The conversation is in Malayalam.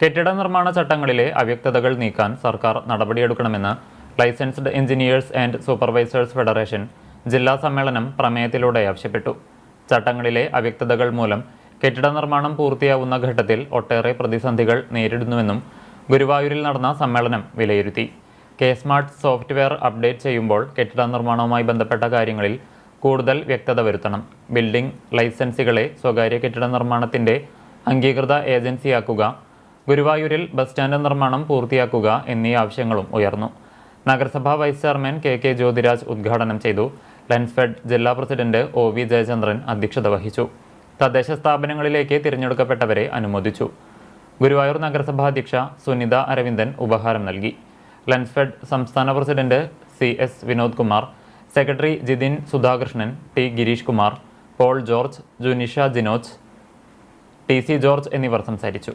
കെട്ടിട നിർമ്മാണ ചട്ടങ്ങളിലെ അവ്യക്തതകൾ നീക്കാൻ സർക്കാർ നടപടിയെടുക്കണമെന്ന് licensed engineers and supervisors federation ജില്ലാ സമ്മേളനം പ്രമേയത്തിലൂടെ ആവശ്യപ്പെട്ടു. ചട്ടങ്ങളിലെ അവ്യക്തതകൾ മൂലം കെട്ടിട നിർമ്മാണം പൂർത്തിയാവുന്ന ഘട്ടത്തിൽ ഒട്ടേറെ പ്രതിസന്ധികൾ നേരിടുന്നുവെന്നും ഗുരുവായൂരിൽ നടന്ന സമ്മേളനം വിലയിരുത്തി. കെ സ്മാർട്ട് സോഫ്റ്റ്വെയർ അപ്ഡേറ്റ് ചെയ്യുമ്പോൾ കെട്ടിട നിർമ്മാണവുമായി ബന്ധപ്പെട്ട കാര്യങ്ങളിൽ കൂടുതൽ വ്യക്തത വരുത്തണം. ബിൽഡിംഗ് ലൈസൻസുകളെ സ്വകാര്യ കെട്ടിട നിർമ്മാണത്തിന്റെ അംഗീകൃത ഏജൻസിയാക്കുക ഗുരുവായൂരിൽ ബസ് സ്റ്റാൻഡ് നിർമ്മാണം പൂർത്തിയാക്കുക എന്നീ ആവശ്യങ്ങളും ഉയർന്നു. നഗരസഭാ vice chairman K K Jyothiraj ഉദ്ഘാടനം ചെയ്തു. ലെൻസ്ഫെഡ് ജില്ലാ പ്രസിഡന്റ് ഒ വി ജയചന്ദ്രൻ അധ്യക്ഷത വഹിച്ചു. തദ്ദേശ സ്ഥാപനങ്ങളിലേക്ക് തിരഞ്ഞെടുക്കപ്പെട്ടവരെ അനുമോദിച്ചു. ഗുരുവായൂർ നഗരസഭാ അധ്യക്ഷ സുനിത അരവിന്ദൻ ഉപഹാരം നൽകി. ലെൻസ്ഫെഡ് സംസ്ഥാന president C S Vinod Kumar secretary Jithin Sudhakrishnan T Girish Kumar Paul George Junisha Jinoj T C George എന്നിവർ സംസാരിച്ചു.